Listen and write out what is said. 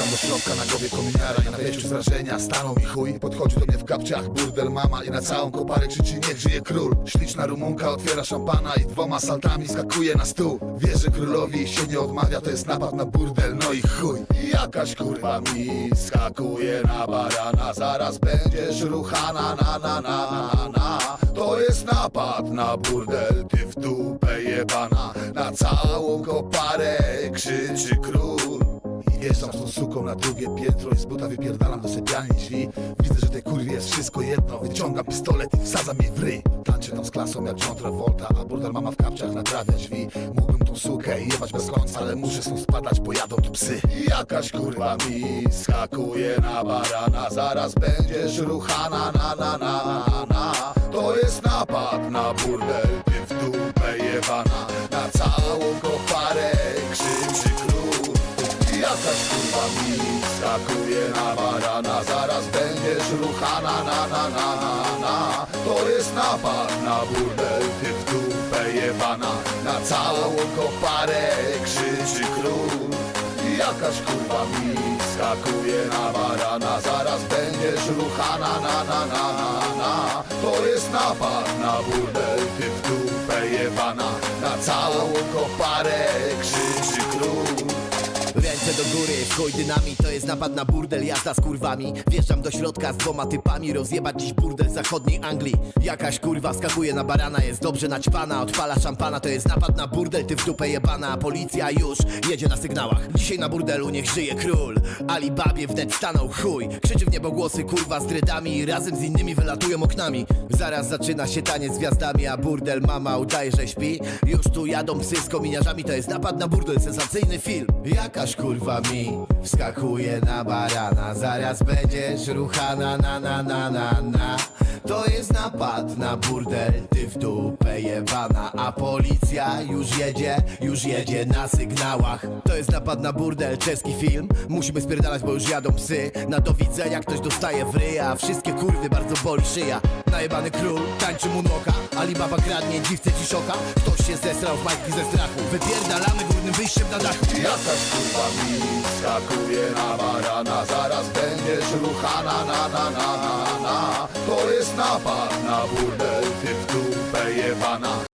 Wjeżdżam do środka na głowie kominiara I na wejściu z wrażenia? Stanął mi chuj Podchodzi do mnie w kapciach burdel mama I na całą koparę krzyczy niech żyje król Śliczna rumunka otwiera szampana I dwoma saltami skakuje na stół. Wie, że królowi się nie odmawia To jest napad na burdel, no i chuj. Jakaś kurwa mi skakuje na barana Zaraz będziesz ruchana na na na na na. To jest napad na burdel Ty w dupę jebana. Na całą koparę krzyczy król wjeżdżam z tą suką na drugie piętro i z buta wypierdalam do sypialni drzwi. Widzę, że tej kurwie jest wszystko jedno. Wyciągam pistolet i wsadzam jej w ryj. Tańczę tam z klasą jak John Travolta A burdel mama w kapciach naprawia drzwi. Mógłbym tą sukę jebać bez końca Ale muszę stąd spadać, bo jadą tu psy. Jakaś kurwa mi skakuje na barana. Zaraz będziesz ruchana na na na na na To jest napad na burdel Ty w dupę jebana. Na całą koparę Jakaś kurwa mi skakuje na barana Zaraz będziesz ruchana na na na na na. To jest napad na burdel Ty w dupę jebana. Na całą koparę krzyczy król. Jakaś kurwa mi skakuje na barana Zaraz będziesz ruchana na na na na na. To jest napad na burdel Ty w dupę jebana. Na całą koparę krzyczy Do góry, chuj dynamit To jest napad na burdel, jazda z kurwami. Wjeżdżam do środka z dwoma typami Rozjebać dziś burdel zachodniej Anglii. Jakaś kurwa skakuje na barana Jest dobrze naćpana, odpala szampana To jest napad na burdel, ty w dupę jebana. Policja już jedzie na sygnałach. Dzisiaj na burdelu niech żyje król. Alibabie wnet stanął chuj. Krzyczy w niebo głosy kurwa z dreadami I razem z innymi wylatują oknami. Zaraz zaczyna się taniec z gwiazdami A burdel mama udaje, że śpi. Już tu jadą psy z kominiarzami To jest napad na burdel, sensacyjny film. Jakaś kurwa mi wskakuje na barana Zaraz będziesz ruchana na na na na na To jest napad na burdel, ty w dupę jebana A policja już jedzie, już jedzie na sygnałach. To jest napad na burdel, czeski film. Musimy spierdalać, bo już jadą psy. Na do widzenia ktoś dostaje w ryja. Wszystkie kurwy bardzo boli szyja. Najebany król tańczy moonwalka Alibaba kradnie dziwce ci szoka. Ktoś się zesrał w majtki ze strachu. Wypierdalamy górnym wyjściem na dachu Jakaś kurwa mi skakuje na barana Zaraz będziesz ruchana na na na na napad na burdel Ty w dupę jebana